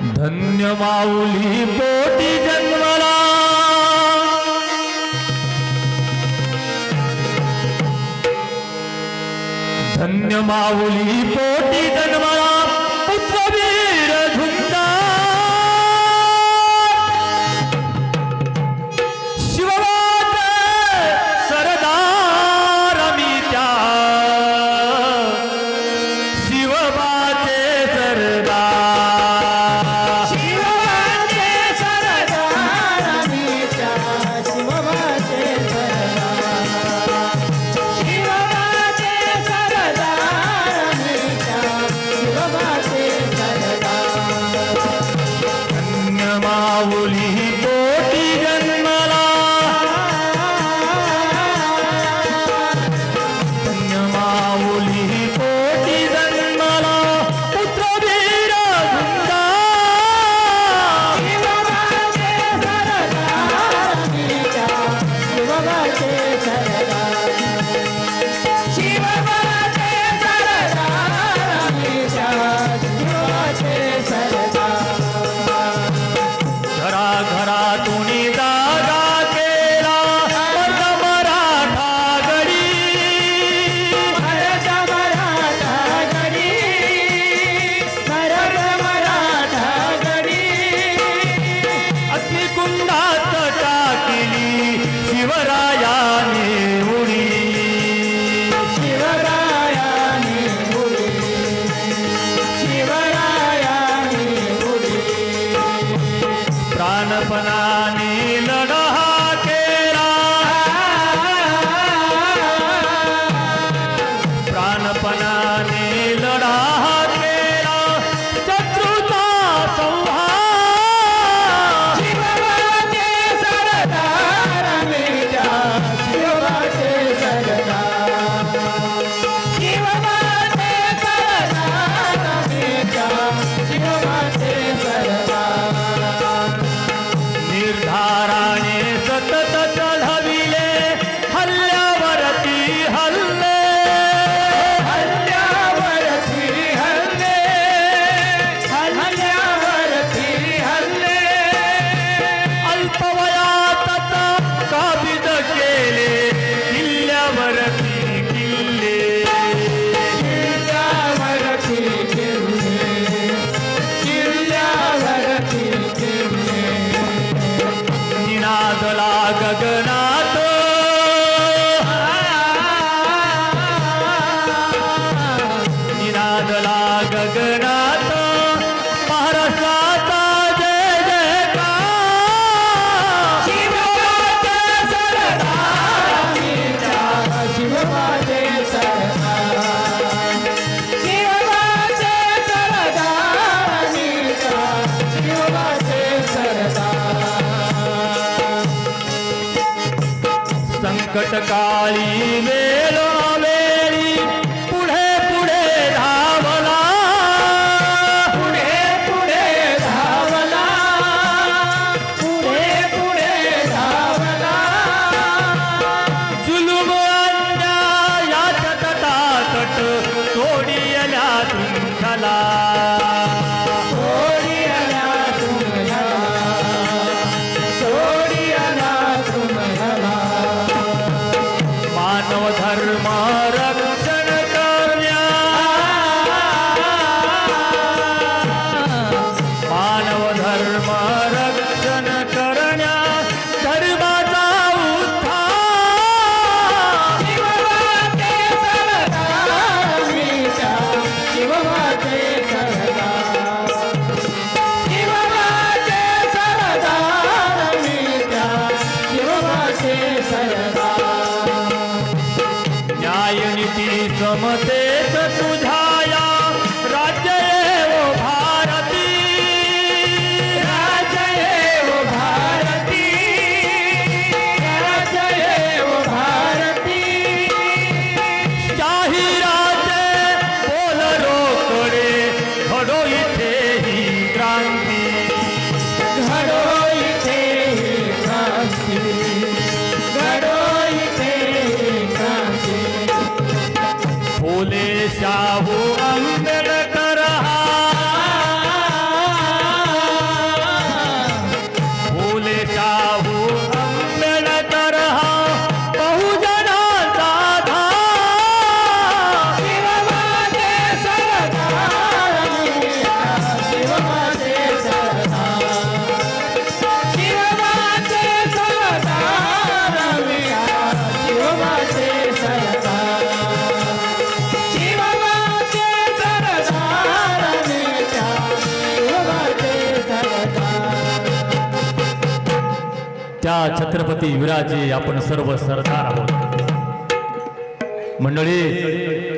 धन्य माऊली पोटी जन्मला. धन्य माऊली पोटी जन्मला. पुत्र अपनाने लड़ा। धारा પ્રગટ કાળી મેળો त्या छत्रपती विराजे आपण सर्व सरदार आहोत. मंडळी